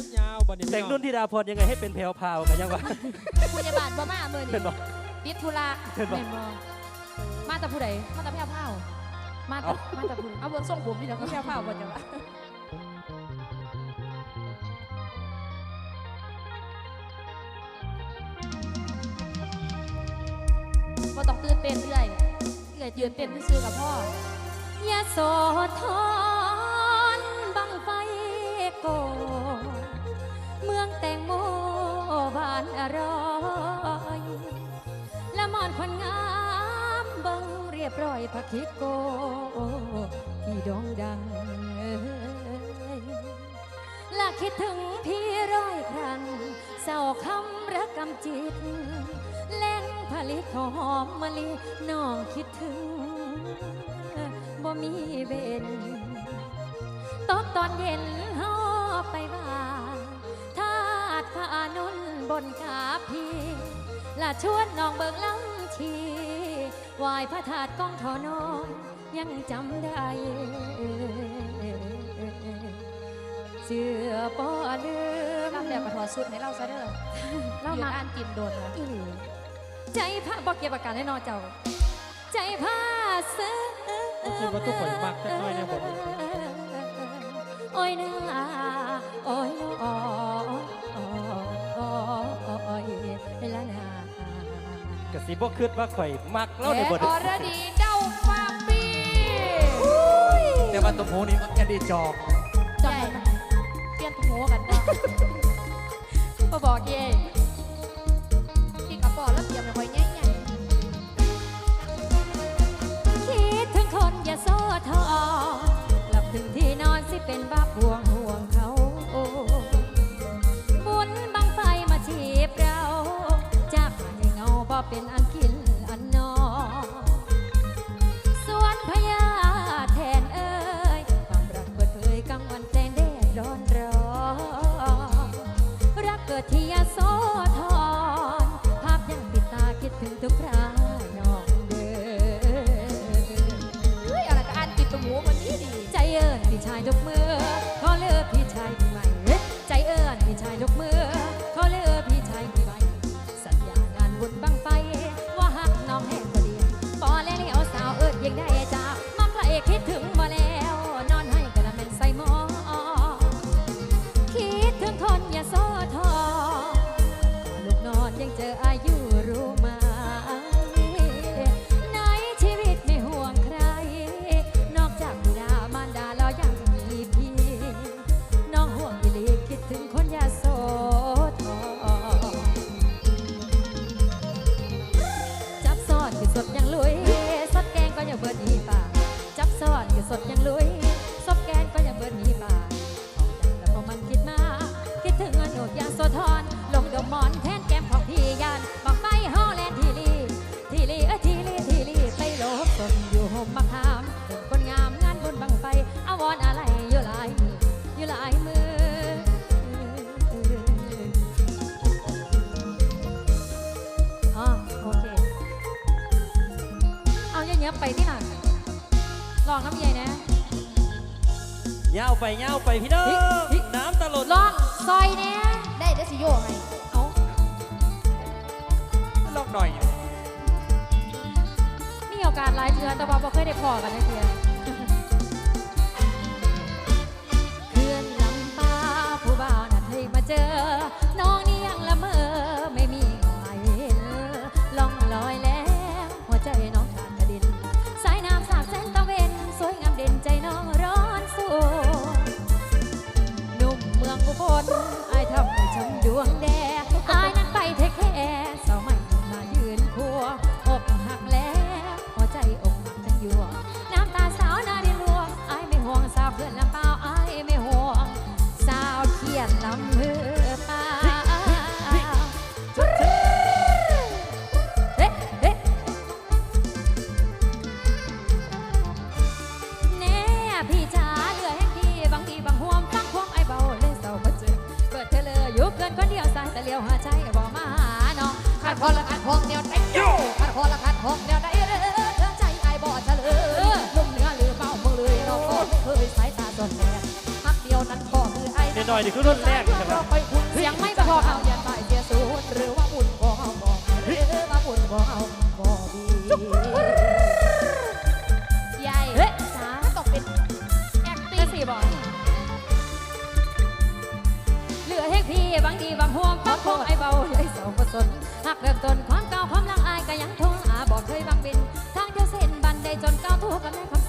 มันยาวบัดนี้แต่งนุ่นธิดาพรยังไงให้เป็นแพรวพราวกันยังวะผู้ใหญ่บ้านบ่มาเมื่อเห็นี้นบ่ติดธุระเห็นบ่ แม่นบ่มาแต่ผู้ใดมาแต่พี่เอาผ้ามาแต่เอ้ามาแต่ผู้เอาเบิ่งส่งผมนี่แหละพี่เอาผ้าบ่จังวะบ่ต้องตื่นเต้นเรื่อยเรื่อยยืนเต้นซื่อๆกับพ่อ ยะโสธร อร่อยละมอนคนงามเบังเรียบร้อยพักคิดโกที่ด่งดังละคิดถึงพี่ร้อยครั้งเศร้าคำรักกำจิตแหล่งผลิตหอมมะลิน้องคิดถึงบ่มีเบนตกตอนเย็นเฮาไปบ้านทาดพระอานุน บนขาพี่ละชวนน้องเบิงลำชีไหวายพระธาตุก้องทอนอนยังจำได้เชื่อป่อลืมทำแบบกระถอดสุดให้เราซะเด้อเล่ายืนมาอ่านกินโดนนะอีหลีใจพระบอกเก็บอาการให้นอเจ้า ใจพระซื้อคิดว่าทุกคนมักจักหน้อยเนี่ยบ่โอ้ยนาโอ้ยโอ้ะสิบ่คิดว่าข่อยมักเล่าในบทออรดีเด้าฟาปีแต่ว่าตัวหมูนี่มันแค่ได้จอกจำได้ไหมเปลี่ยนหัวกันมาบอกเย่พี่กระป๋อแล้วเตรียมไว้ง่ายคิดถึงคนอย่าโซทอกลับถึงที่นอนสิเป็นบ้าพวงห่ว เงาบ่เป็นอันกินอันนอนสวนพญาแทนเอ้ยความรักเปิดเผยกลางวันแสงแดดร้อนร้อนรักเกิดที่ยโสธร เงาวไปเงาวไปพี่น้องฮิฮิน้ำตลดลองซอยเนี้ยได้เด้อสิโยไงเอาลอกหน่อย มีโอกาสหลายเทือแต่ว่าบ่เคยได้พอกันเลยเทือ ใเฮ้ยจ้ตกป็นแอคติ้สี่บอลเหลือให้พี่บางดีบางห่วงบางคงไอเบาเลยสองปสนหักเริ่มนความเก่าความลังอายก็ยังทงอาบอกเคยบังบิน ทางเจ้าเส้นบันไดจนเก้าทุกข์กันแม่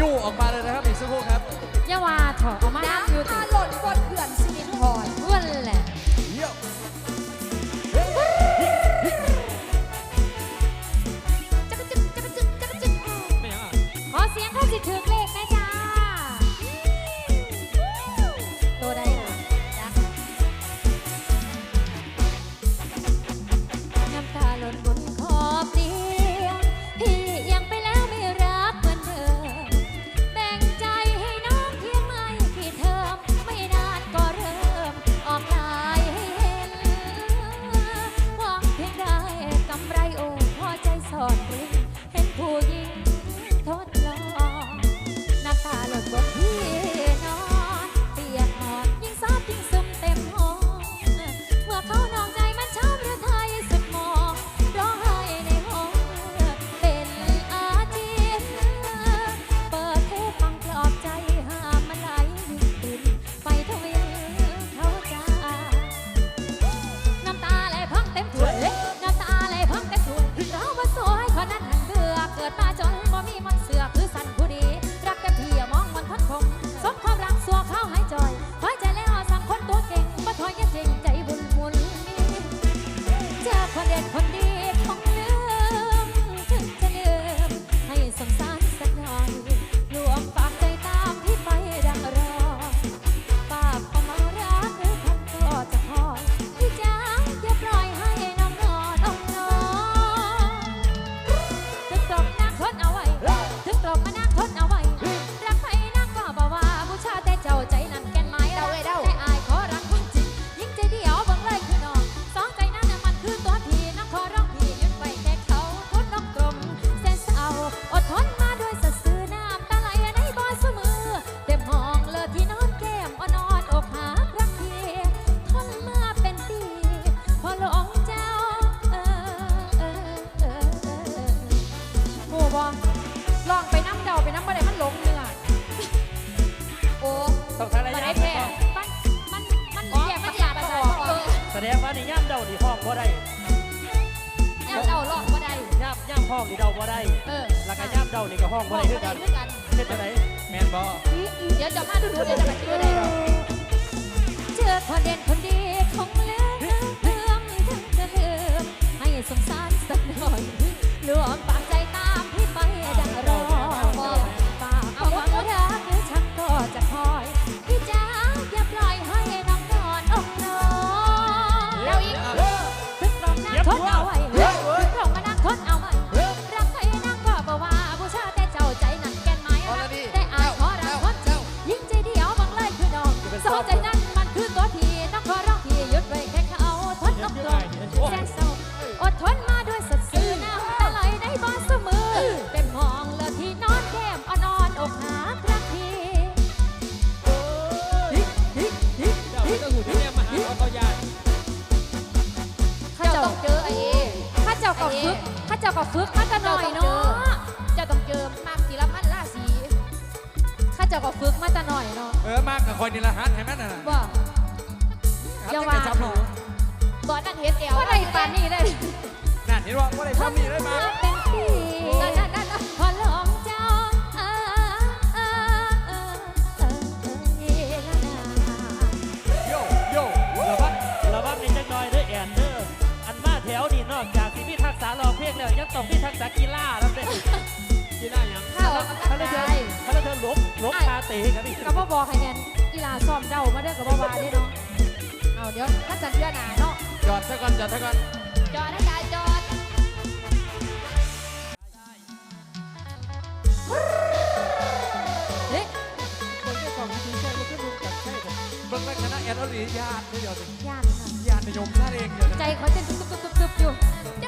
ยู่ออกมาเลยนะครับอีกสักครู่ครับอย่าว่าเถอะเอามาน้ำน้ำอยู่ตาหล่นบนเขื่อนสิรินธรเพื่อนแหละ เยี่ยมเฮ้ยจักรจึกจักรจึกจักรจึกไม่ยังอะขอเสียงเข้าสิถึกเล ว่าได้ทำนี่ได้มาเป็นปีพอลองเจ้าเออเออเออเออเออละนาโยโยระวังระวังในจักหน่อยเด้อแอนเด้ออันมาแถวนี่นอกจากสิมีทักษะร้องเพลงแล้วยังต้องมีทักษะกีฬาแล้วเด้อกีฬาหยังข้าออกกำลัถ้างเราเธกาอยถ้าเราเธอลบลบคาเตะกันนี่ก็บ่บอกให้แนนกีฬาซ้อมเดามาเด้อกับบ่วาเด้เนาะเอาเดี๋ยวถ้าจัดเดือนหนาเนาะจอดซะก่อนจอดซะก่อน ญาติเดียวสิย่านค่ะญาตินิยมซะเองเดียวใจเขาเต้นตุ๊บตุ๊บตุ๊บตุ๊บอยู่จะคือที่ยังเนี่ย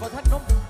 บ่ทันนม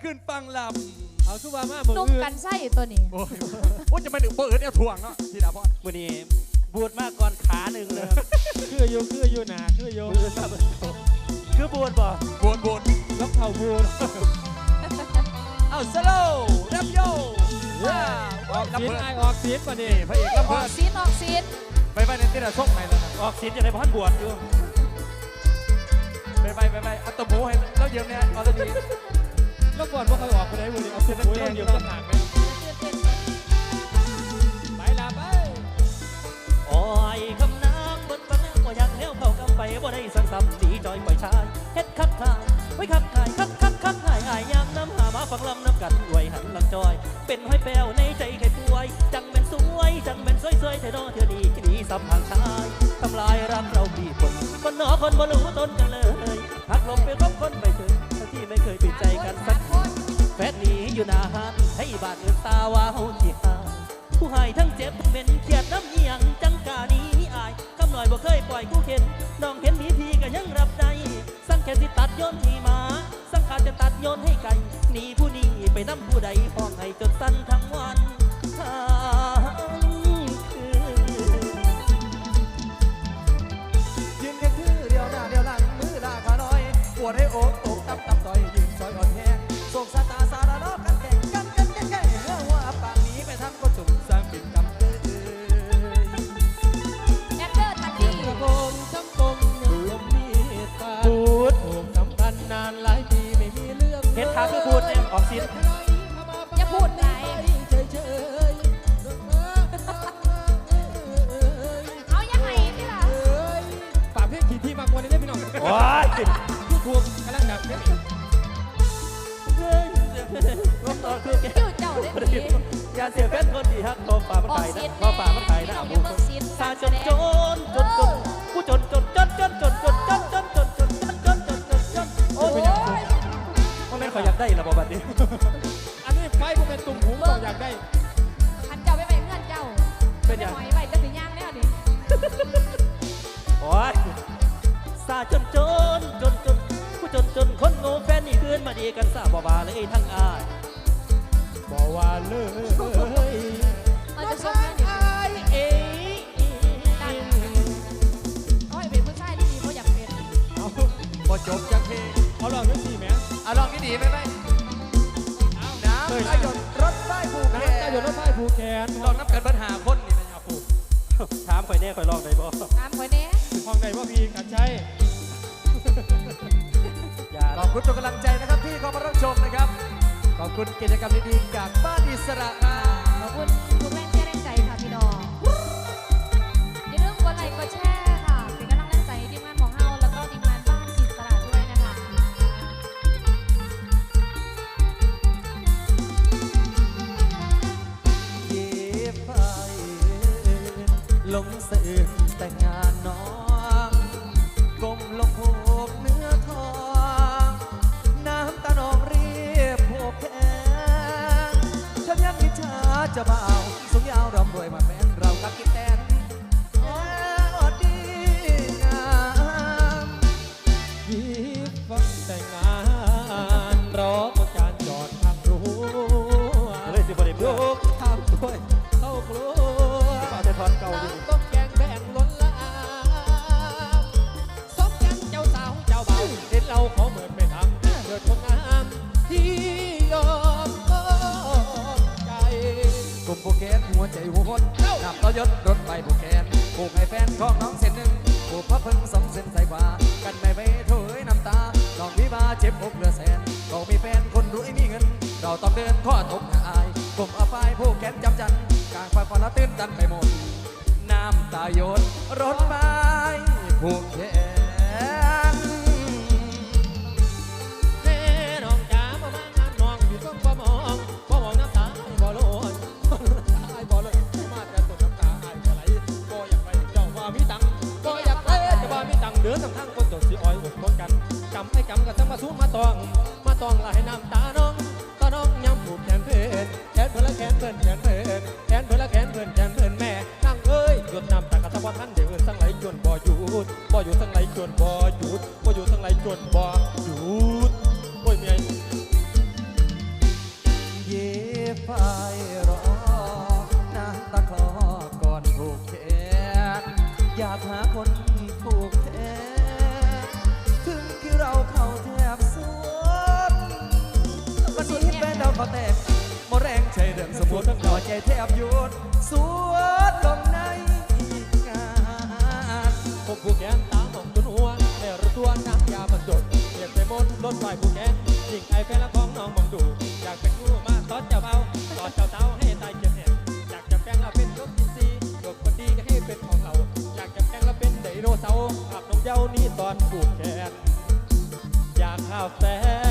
เสียแฟนคืนฟังลเอาคือว่ามาเมืองนุ่มอื่นกันไส้ตัวนี้ำโอ้ยโอ้ยจะมาถึงเปิดเอาถ่วงเนาะทีดาพรวันนี้บูดมากก่อนขาหนึ่งเลยครับคืออยู่คืออยู่หนาคืออยู่คือบูดบ่บวนบวนรับเข่าบูนเอาสโลว์รับโยว้าวออกสีลำเพลินไอออกสีป่ะนี่นี่พระเอกลำอเพลิอกนซีนออกซีนไปไปในที่เราส่งให้แล้วนะออกสินจะได้พันบวชอยู่ไปไปไปไปเอาตัวหมูให้แล้วเยี่ยมเนี่ยเอาตัวนี้ แล้วก่อนว่าเขาออกไปไหนบุรีเอาเสื้อนักเรียนอยู่ข้างหลังเลยไปลาไปโอ้ยคำนางบนฟังนางบ่อยากเลี้ยวเข้ากำไปบ่ได้สั่งซ้ำดีจอยปล่อยชายเฮ็ดคักทายไว้คักทายคักคักคักทายอายยามน้ำหามาฟังลำน้ำกันรวยหันหลังจอย เป็นห้อยแปวในใจใครป่วย จังเป็นสวยจังเป็นสวยสวยเธอโนเธอดีดีสัมผัสชายทำลายรักเราปีคนคนหนอคนบ่รู้ต้นกันเลยหักลมเป็คบคนไม่เคยาดเอือตาว่าเฮาขี้หายผู้หายทั้งเจ็บทั้งเป็นเครียดน้ำเอียงจังกานี้อายคำหน่อยบ่เคยปล่อยกูเข็นน้องเห็นมีพีก็ยังรับได้สังแค่สิตัดโยนที่มา สังขาดจะตัดโยนให้ไกลหนีผู้นี้ไปนำผู้ใดพอ เรื่องเฮ็ดขาคือบูดเนี่ยออกสินอย่าพูดไหลายเอายังไงนี่ล่ะฝากเพลงขี่ที่มากวนได้พี่น้องโอ้ยยูทูบกำลังดับเพลงรถต่อคือแกคิวเจ้าได้ดีอย่าเสียแฟนคนที่ฮักพอป่ามันไข่นะนพอป่ามันไข่นะพี่บูน้อาบิ่งซีนซาจนจนจนจนผู้จนจนจนจนจน มันไม่ขอยอยากได้ระบบแบบนี้อันนี้ไฟผมเป็นตุ่มหูบอกอยากได้ อันเจ้าไปไปเงื่อนเจ้าเป็นอย่างหอยไปจะถึงย่างแล้วนี่โอ้ยซาจนจนจนจนผู้จนจนคนโง่แฟนนี่คืนมาดีกันซาบ่บาเลยทั้งอายบอกว่าเลย กแขนลองนับกันปัญหาคนนี่นะยาปูถามข่อยแน่ข่อยลองได้บ่ตามคนนี้ห้องใดว่าพี่กันใช้อย่าขอบคุณทุกกำลังใจนะครับที่เข้ามารับชมนะครับ ขอบคุณกิจกรรมดีๆจากบ้านอิสระครับขอบ จะบ่า ต้องเดินข้อตกอายกลมอภัยผู้แขนจำจันกลางไฟฟ้าละตื่นตันไปหมด น้ำตาโยนรถไปผู้แขนเด้น้องจ๋าบ่มาน้ำน้องอยู่ต้องบ่มองบ่มองน้ำตาบ่โลนตายบ่เลยมาแต่ตกน้ำตาอาไหลบ่อยากไปเจ้าบ่มีตังค์บ่อยากไปเจ้าบ่มีตังเดือดทั้งทั้งคนจดสีอ้อยอดคนกันจำให้จำก็ต้องมาสู้มาตอง มาตองละให้น้ำตา พิ่นแขนเพื่อนแขนเพื่อนละแขนเพื่อนแขนเพื่อนแม่นั่งเอ้ยหยุดน้ำตากระตะวันท่านเดือดสังไหลจนบ่หยุดบ่อยุดสังไหลจนบ่หยุดบ่อยุดสังไหลจนบ่หยุดโอ้ยเมียเย่ไฟรอน้งตะคลอก่อนผูกแขนอยากหาคน ปวดทั้งหัวใจแทบหยุดสวดลมในงานผมผูกแกนตามองจนหัวแม่รู้ตัวน้ำยาบรรจุเก็บไปหมดรถไฟผูกแกนยิงไอแฟนละของน้องมองดู อยากเป็นคู่มาตอนเจ้าเบาตอนเจ้าเต้าให้ตายเจ็บแหบอยากจะแปลงเราเป็นรถอินซีรกคนดีก็ให้เป็นของเรา อยากจะแปลงเราเป็นไดโนเสาร์ขับน้องเย้านี่ตอนผูกแกนอยากข้าวแสน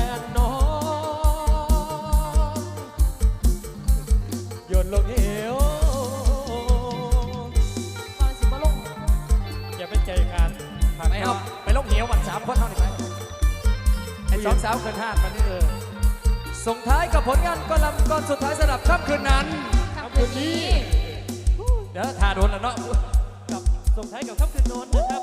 ามคนเท่านี้ไหมไอ้สองสาวเกินห้าตอนนี้เออส่งท้ายกับผลงานก้อนลำก้อนสุดท้ายสำหรับค่ำคืนนั้น ค่ำคืนนี้ เดี๋ยวทาโดนแล้วเนาะกับส่งท้ายกับค่ำคืนโน้นนะครับ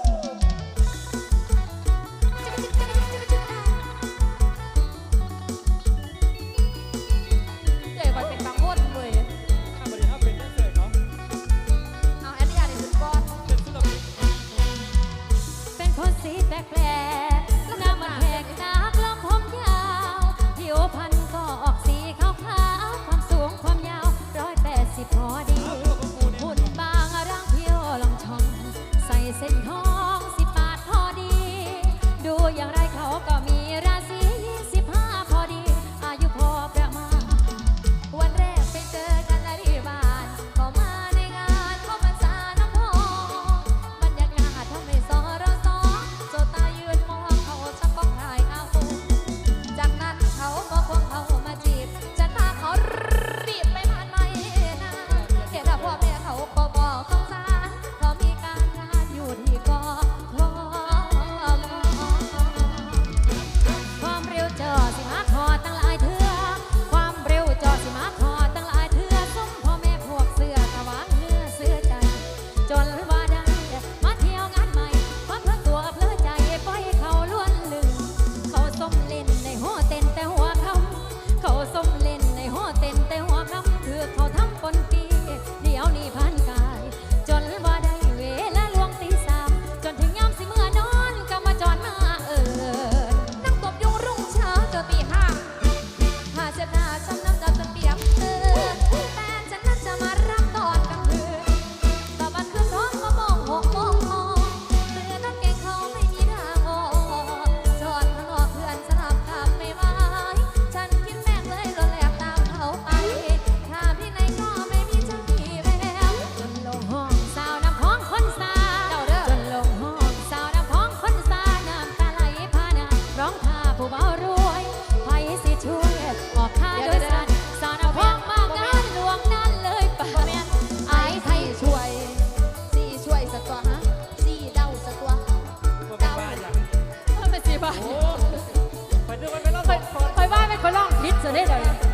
Bye.